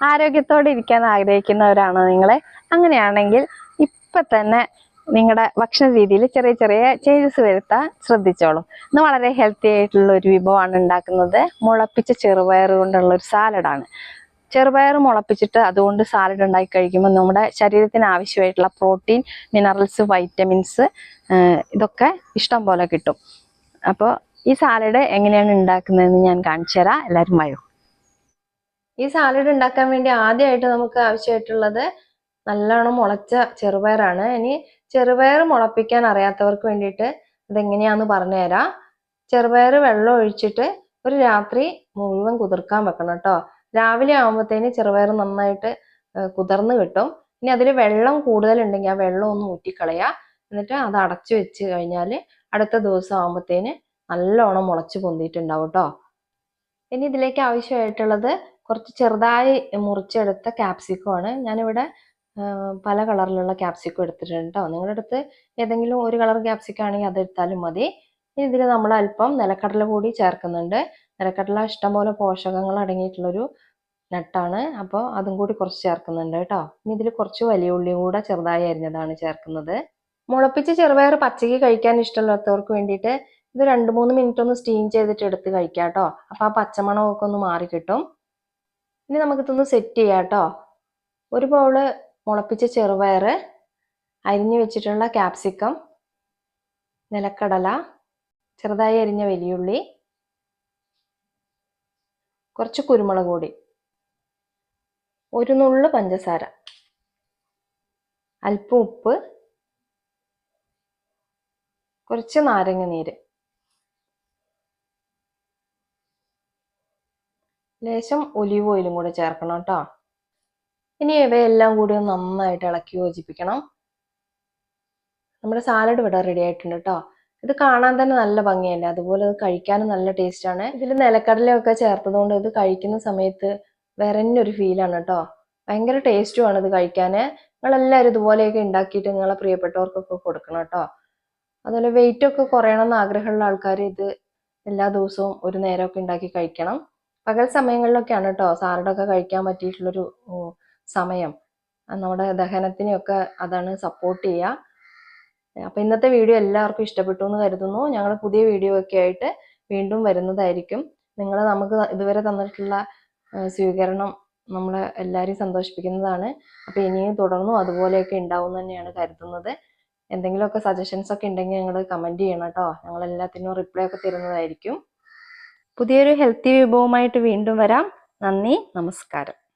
ആരോഗ്യത്തോടെ ഇരിക്കാൻ ആഗ്രഹിക്കുന്നവരാണോ നിങ്ങൾ അങ്ങനെയാണെങ്കിൽ ഇപ്പൊ തന്നെ നിങ്ങളുടെ ഭക്ഷണ രീതിയിൽ ചെറിയ ചെറിയ ചേഞ്ചസ് വരുത്താൻ ശ്രദ്ധിച്ചോളൂ. ഇന്ന് വളരെ ഹെൽത്തി ആയിട്ടുള്ള ഒരു വിഭവമാണ് ഉണ്ടാക്കുന്നത്. മുളപ്പിച്ച ചെറുപയർ കൊണ്ടുള്ള ഒരു സാലഡാണ് ചെറുപയർ മുളപ്പിച്ചിട്ട് അതുകൊണ്ട് സാലഡ് ഉണ്ടാക്കി കഴിക്കുമ്പോൾ നമ്മുടെ ശരീരത്തിന് ആവശ്യമായിട്ടുള്ള പ്രോട്ടീൻ മിനറൽസ് വൈറ്റമിൻസ് ഇതൊക്കെ ഇഷ്ടം പോലെ കിട്ടും. അപ്പോൾ ഈ സാലഡ് എങ്ങനെയാണ് ഉണ്ടാക്കുന്നതെന്ന് ഞാൻ കാണിച്ചു തരാം എല്ലാവരും വയോ? ഈ സാലഡ് ഉണ്ടാക്കാൻ വേണ്ടി ആദ്യമായിട്ട് നമുക്ക് ആവശ്യമായിട്ടുള്ളത് നല്ലോണം മുളച്ച ചെറുപയറാണ്. ഇനി ചെറുപയർ മുളപ്പിക്കാൻ അറിയാത്തവർക്ക് വേണ്ടിയിട്ട് അതെങ്ങനെയാന്ന് പറഞ്ഞുതരാം. ചെറുപയർ വെള്ളം ഒഴിച്ചിട്ട് ഒരു രാത്രി മുഴുവൻ കുതിർക്കാൻ വെക്കണം കേട്ടോ. രാവിലെ ആകുമ്പോഴത്തേന് ചെറുപയർ നന്നായിട്ട് കുതിർന്ന് കിട്ടും. ഇനി അതിൽ വെള്ളം കൂടുതലുണ്ടെങ്കിൽ ആ വെള്ളം ഒന്ന് ഊറ്റിക്കളയുക. എന്നിട്ട് അത് അടച്ചു വെച്ച് കഴിഞ്ഞാൽ അടുത്ത ദിവസം ആകുമ്പോഴത്തേന് നല്ലോണം മുളച്ച് പൊന്തിയിട്ടുണ്ടാവും കേട്ടോ. ഇനി ഇതിലേക്ക് ആവശ്യമായിട്ടുള്ളത് കുറച്ച് ചെറുതായി മുറിച്ചെടുത്ത ക്യാപ്സിക്കോ ആണ്. ഞാനിവിടെ പല കളറിലുള്ള ക്യാപ്സിക്കോ എടുത്തിട്ടുണ്ട് കേട്ടോ നിങ്ങളുടെ അടുത്ത് ഏതെങ്കിലും ഒരു കളർ ക്യാപ്സിക്കോ ആണെങ്കിൽ അതെടുത്താലും മതി. ഇതിൽ നമ്മൾ അല്പം നിലക്കടല കൂടി ചേർക്കുന്നുണ്ട്. നിലക്കടല ഇഷ്ടംപോലെ പോഷകങ്ങൾ അടങ്ങിയിട്ടുള്ളൊരു നട്ടാണ്. അപ്പോൾ അതും കൂടി കുറച്ച് ചേർക്കുന്നുണ്ട് കേട്ടോ ഇനി ഇതിൽ കുറച്ച് വലിയ ഉള്ളിയും കൂടെ ചെറുതായി അരിഞ്ഞതാണ് ചേർക്കുന്നത്. മുളപ്പിച്ച് ചെറുപയർ പച്ചയ്ക്ക് കഴിക്കാൻ ഇഷ്ടമില്ലാത്തവർക്ക് വേണ്ടിയിട്ട് ഇത് രണ്ട് മൂന്ന് മിനിറ്റ് ഒന്ന് സ്റ്റീം ചെയ്തിട്ട് എടുത്ത് കഴിക്കാം കേട്ടോ അപ്പോൾ ആ പച്ചമണമൊക്കെ ഒന്ന് മാറി കിട്ടും ഇനി നമുക്കിതൊന്ന് സെറ്റ് ചെയ്യാം കേട്ടോ ഒരു ബൗൾ മുളപ്പിച്ച ചെറുപയർ അരിഞ്ഞു വെച്ചിട്ടുള്ള ക്യാപ്സിക്കം നിലക്കടല ചെറുതായി അരിഞ്ഞ വലിയുള്ളി കുറച്ച് കുരുമുളക് കൂടി ഒരു നുള്ളു പഞ്ചസാര അല്പം ഉപ്പ് കുറച്ച് നാരങ്ങ നീര്. ലേശം ഒലിവ് ഓയിലും കൂടെ ചേർക്കണം കേട്ടോ ഇനി ഇവയെല്ലാം കൂടി ഒന്ന് നന്നായിട്ട് ഇളക്കി യോജിപ്പിക്കണം. നമ്മുടെ സാലഡ് ഇവിടെ റെഡി ആയിട്ടുണ്ട് കേട്ടോ ഇത് കാണാൻ തന്നെ നല്ല ഭംഗിയല്ലേ അതുപോലെ ഇത് കഴിക്കാനും നല്ല ടേസ്റ്റാണ് ഇതിൽ നിലക്കടലയൊക്കെ ചേർത്തതുകൊണ്ട് ഇത് കഴിക്കുന്ന സമയത്ത് വേറെ തന്നെ ഒരു ഫീലാണ് കേട്ടോ ഭയങ്കര ടേസ്റ്റുമാണ് ഇത് കഴിക്കാൻ നിങ്ങളെല്ലാവരും ഇതുപോലെയൊക്കെ ഉണ്ടാക്കിയിട്ട് നിങ്ങളെ പ്രിയപ്പെട്ടവർക്കൊക്കെ കൊടുക്കണം കേട്ടോ അതുപോലെ വെയിറ്റ് ഒക്കെ കുറയണം ആഗ്രഹമുള്ള ആൾക്കാർ ഇത് എല്ലാ ദിവസവും ഒരു നേരമൊക്കെ ഉണ്ടാക്കി കഴിക്കണം. പകൽ സമയങ്ങളിലൊക്കെയാണ് കേട്ടോ സാലഡൊക്കെ കഴിക്കാൻ പറ്റിയിട്ടുള്ളൊരു സമയം. നമ്മുടെ ദഹനത്തിനെയൊക്കെ അതാണ് സപ്പോർട്ട് ചെയ്യുക അപ്പം ഇന്നത്തെ വീഡിയോ എല്ലാവർക്കും ഇഷ്ടപ്പെട്ടു എന്ന് കരുതുന്നു. ഞങ്ങൾ പുതിയ വീഡിയോ ഒക്കെ ആയിട്ട് വീണ്ടും വരുന്നതായിരിക്കും. നിങ്ങൾ നമുക്ക് ഇതുവരെ തന്നിട്ടുള്ള സ്വീകരണം നമ്മളെ എല്ലാവരെയും സന്തോഷിപ്പിക്കുന്നതാണ്. അപ്പോൾ ഇനിയും തുടർന്നും അതുപോലെയൊക്കെ ഉണ്ടാവും തന്നെയാണ് കരുതുന്നത്. എന്തെങ്കിലുമൊക്കെ സജഷൻസ് ഒക്കെ ഉണ്ടെങ്കിൽ ഞങ്ങൾ കമന്റ് ചെയ്യണം കേട്ടോ. ഞങ്ങൾ എല്ലാത്തിനും റിപ്ലൈ ഒക്കെ തരുന്നതായിരിക്കും. പുതിയൊരു ഹെൽത്തി വിഭവമായിട്ട് വീണ്ടും വരാം. നന്ദി നമസ്കാരം.